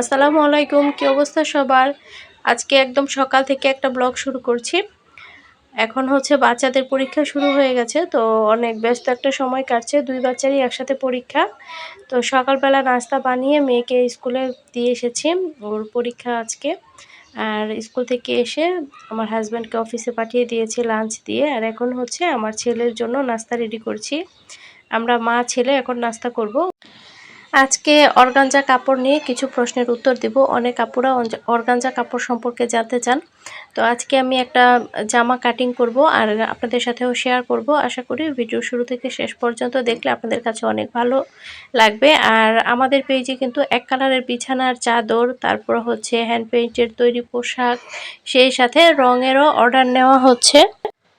আসসালামু আলাইকুম, কী অবস্থা সবার? আজকে একদম সকাল থেকে একটা ব্লগ শুরু করছি। এখন হচ্ছে বাচ্চাদের পরীক্ষা শুরু হয়ে গেছে, তো অনেক ব্যস্ত একটা সময় কাটছে, দুই বাচ্চারই একসাথে পরীক্ষা। তো সকালবেলা নাস্তা বানিয়ে মেয়েকে স্কুলে দিয়ে এসেছি, ওর পরীক্ষা আজকে। আর স্কুল থেকে এসে আমার হাজব্যান্ডকে অফিসে পাঠিয়ে দিয়েছি লাঞ্চ দিয়ে, আর এখন হচ্ছে আমার ছেলের জন্য নাস্তা রেডি করছি। আমরা মা ছেলে এখন নাস্তা করব। আজকে অর্গানজা কাপড় নিয়ে কিছু প্রশ্নের উত্তর দিব। অনেক আপুরা অর্গানজা কাপড় সম্পর্কে জানতে চান। তো আজকে আমি একটা জামা কাটিং করব আর আপনাদের সাথেও শেয়ার করব। আশা করি ভিডিও শুরু থেকে শেষ পর্যন্ত দেখলে আপনাদের কাছে অনেক ভালো লাগবে। আর আমাদের পেজে কিন্তু এক কালারের বিছানার চাদর, তারপর হচ্ছে হ্যান্ড পেইন্টের তৈরি পোশাক, সেই সাথে রঙেরও অর্ডার নেওয়া হচ্ছে।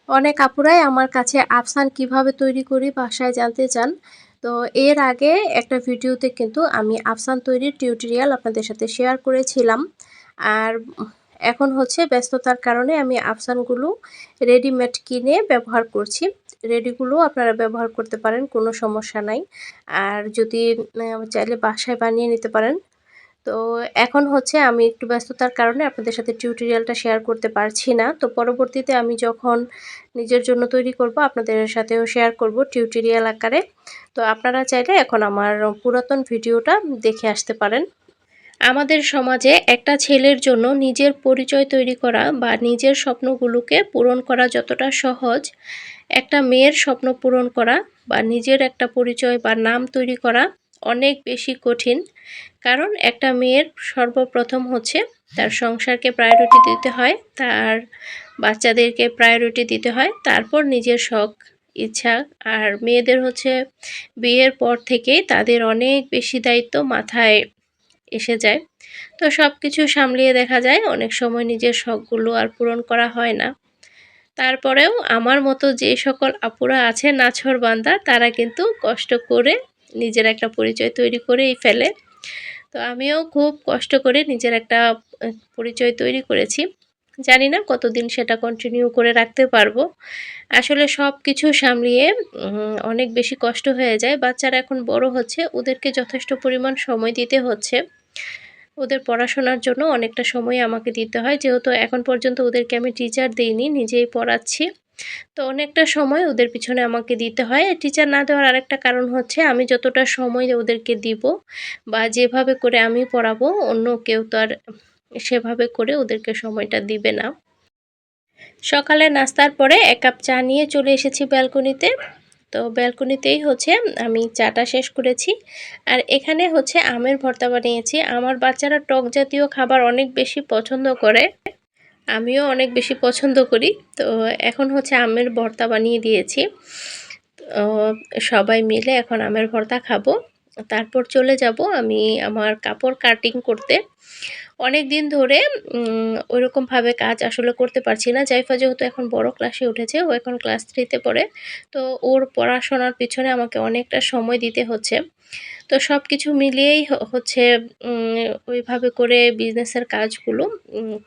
অনেক আপুরাই আমার কাছে আফসান কীভাবে তৈরি করি বাসায় জানতে চান। তো এর আগে একটা ভিডিওতে কিন্তু আমি আফসান তৈরির টিউটোরিয়াল আপনাদের সাথে শেয়ার করেছিলাম। আর এখন হচ্ছে ব্যস্ততার কারণে আমি আফসানগুলো রেডিমেড কিনে ব্যবহার করছি। রেডিগুলো আপনারা ব্যবহার করতে পারেন, কোনো সমস্যা নাই। আর যদি চাইলে বাসায় বানিয়ে নিতে পারেন। তো এখন হচ্ছে আমি একটু ব্যস্ততার কারণে আপনাদের সাথে টিউটোরিয়ালটা শেয়ার করতে পারছি না। তো পরবর্তীতে আমি যখন নিজের জন্য তৈরি করব, আপনাদের সাথেও শেয়ার করব টিউটোরিয়াল আকারে। তো আপনারা চাইলে এখন আমার পুরাতন ভিডিওটা দেখে আসতে পারেন। আমাদের সমাজে একটা ছেলের জন্য নিজের পরিচয় তৈরি করা বা নিজের স্বপ্নগুলোকে পূরণ করা যতটা সহজ, একটা মেয়ের স্বপ্ন পূরণ করা বা নিজের একটা পরিচয় বা নাম তৈরি করা অনেক বেশি কঠিন। কারণ একটা মেয়ের সর্বপ্রথম হচ্ছে তার সংসারকে প্রায়োরিটি দিতে হয়, তার বাচ্চাদেরকে প্রায়োরিটি দিতে হয়, তারপর নিজের শখ, ইচ্ছা আর মেয়েদের হচ্ছে বিয়ের পর থেকেই তাদের অনেক বেশি দায়িত্ব মাথায় এসে যায়। তো সব কিছু সামলিয়ে দেখা যায়, অনেক সময় নিজের শখগুলো আর পূরণ করা হয় না। তারপরেও আমার মতো যে সকল আপুরা আছে নাছর বান্দা, তারা কিন্তু কষ্ট করে নিজের একটা পরিচয় তৈরি করেই ফেলে। তো আমিও খুব কষ্ট করে নিজের একটা পরিচয় তৈরি করেছি। জানি না কতদিন সেটা কন্টিনিউ করে রাখতে পারব। আসলে সব কিছু সামলিয়ে অনেক বেশি কষ্ট হয়ে যায়। বাচ্চারা এখন বড় হচ্ছে, ওদেরকে যথেষ্ট পরিমাণ সময় দিতে হচ্ছে। ওদের পড়াশোনার জন্য অনেকটা সময় আমাকে দিতে হয়। যেহেতু এখন পর্যন্ত ওদেরকে আমি টিচার দিইনি, নিজেই পড়াচ্ছি। তো অনেকটা সময় ওদের পিছনে আমাকে দিতে হয়। টিচার না দেওয়ার আরেকটা কারণ হচ্ছে আমি যতটা সময় ওদেরকে দিব বা যেভাবে করে আমি পড়াবো, অন্য কেউ তো আর সেভাবে করে ওদেরকে সময়টা দিবে না। সকালে নাস্তার পরে এক কাপ চা নিয়ে চলে এসেছি ব্যালকনিতে। তো ব্যালকনিতেই হচ্ছে আমি চাটা শেষ করেছি। আর এখানে হচ্ছে আমের ভর্তা বানিয়েছি। আমার বাচ্চারা টক জাতীয় খাবার অনেক বেশি পছন্দ করে। আমিও অনেক বেশি পছন্দ করি। তো এখন হচ্ছে আমের ভর্তা বানিয়ে দিয়েছি। সবাই মিলে এখন আমের ভর্তা খাব। তারপর চলে যাব আমি আমার কাপড় কাটিং করতে। অনেক দিন ধরে ওইরকমভাবে কাজ আসলে করতে পারছি না। জাইফা যেহেতু এখন বড় ক্লাসে উঠেছে, ও এখন ক্লাস থ্রিতে পড়ে। তো ওর পড়াশোনার পিছনে আমাকে অনেকটা সময় দিতে হচ্ছে। তো সব কিছু মিলিয়েই হচ্ছে ওইভাবে করে বিজনেসের কাজগুলো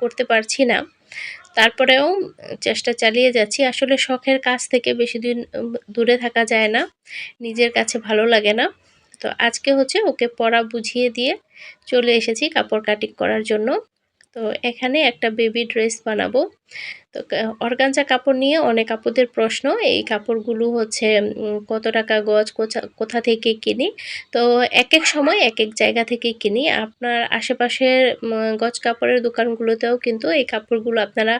করতে পারছি না। তারপরেও চেষ্টা চালিয়ে যাচ্ছি। আসলে শখের কাজ থেকে বেশি দিন দূরে থাকা যায় না। নিজের কাছে ভালো লাগে না। তো আজকে হচ্ছে ওকে পড়া বুঝিয়ে দিয়ে চলে এসেছি কাপড় কাটিং করার জন্য। তো এখানে একটা বেবি ড্রেস বানাবো। তো অর্গানজা কাপড় নিয়ে অনেক আপুদের প্রশ্ন, এই কাপড়গুলো হচ্ছে কত টাকা গজ, কোথা থেকে কিনি? তো এক এক সময় এক এক জায়গা থেকে কিনি। আপনার আশেপাশের গজ কাপড়ের দোকানগুলোতেও কিন্তু এই কাপড়গুলো আপনারা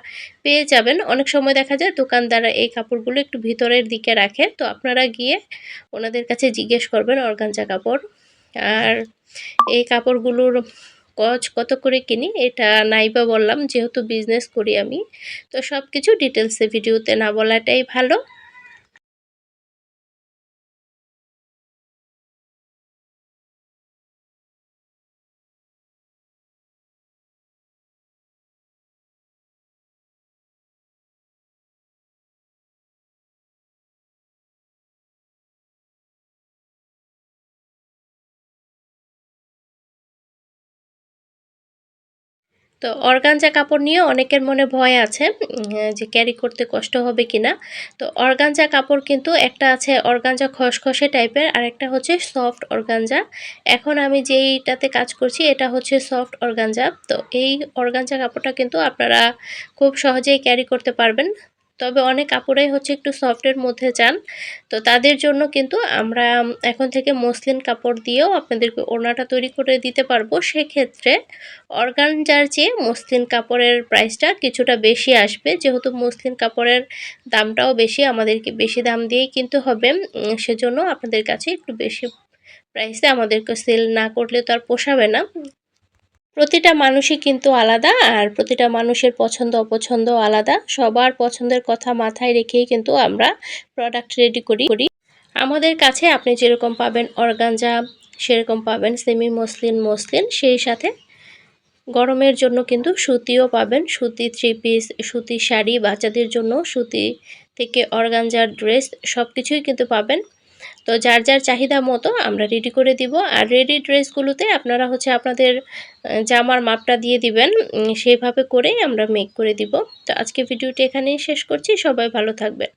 পেয়ে যাবেন। অনেক সময় দেখা যায় দোকানদাররা এই কাপড়গুলো একটু ভিতরের দিকে রাখে। তো আপনারা গিয়ে ওনাদের কাছে জিজ্ঞেস করবেন অর্গানজা কাপড়। আর এই কাপড়গুলোর গজ কত করে কিনি, এটা নাইবা বললাম, যেহেতু বিজনেস করি আমি, তো সব কিছু ডিটেলসে ভিডিওতে না বলাটাই ভালো। তো অর্গানজা কাপড় নিয়ে অনেকের মনে ভয় আছে যে ক্যারি করতে কষ্ট হবে কিনা। তো অর্গানজা কাপড় কিন্তু একটা আছে অর্গানজা খসখসে টাইপের আর একটা হচ্ছে সফট অর্গানজা এখন আমি যেইটাতে কাজ করছি এটা হচ্ছে সফট অর্গানজা তো এই অর্গানজা কাপড়টা কিন্তু আপনারা খুব সহজেই ক্যারি করতে পারবেন। তবে অনেক কাপড়াই হচ্ছে একটু সফটের মধ্যে চান তো তাদের জন্য কিন্তু আমরা এখন থেকে মসলিন কাপড় দিয়েও আপনাদেরকে ওড়নাটা তৈরি করে দিতে পারব। সেক্ষেত্রে অর্গানজার চেয়ে মসলিন কাপড়ের প্রাইসটা কিছুটা বেশি আসবে। যেহেতু মসলিন কাপড়ের দামটাও বেশি, আমাদেরকে বেশি দাম দিয়েই কিন্তু হবে। সেজন্য আপনাদের কাছে একটু বেশি প্রাইসে আমাদেরকে সেল না করলে তো আর পোষাবে না। প্রতিটা মানুষই কিন্তু আলাদা আর প্রতিটা মানুষের পছন্দ, অপছন্দ আলাদা। সবার পছন্দের কথা মাথায় রেখেই কিন্তু আমরা প্রোডাক্ট রেডি করি। করি আমাদের কাছে আপনি যেরকম পাবেন অর্গানজা, সেরকম পাবেন সেমি মসলিন মসলিন সেই সাথে গরমের জন্য কিন্তু সুতিও পাবেন। সুতি থ্রি পিস সুতি শাড়ি বাচ্চাদের জন্য সুতি থেকে অর্গানজার ড্রেস সব কিছুই কিন্তু পাবেন। তো যার যার চাহিদা মতো আমরা রেডি করে দিব। আর রেডি ড্রেসগুলোতে আপনারা হচ্ছে আপনাদের জামার মাপটা দিয়ে দিবেন। সেইভাবে করেই আমরা মেক করে দিব। তো আজকে ভিডিওটি এখানেই শেষ করছি। সবাই ভালো থাকবেন।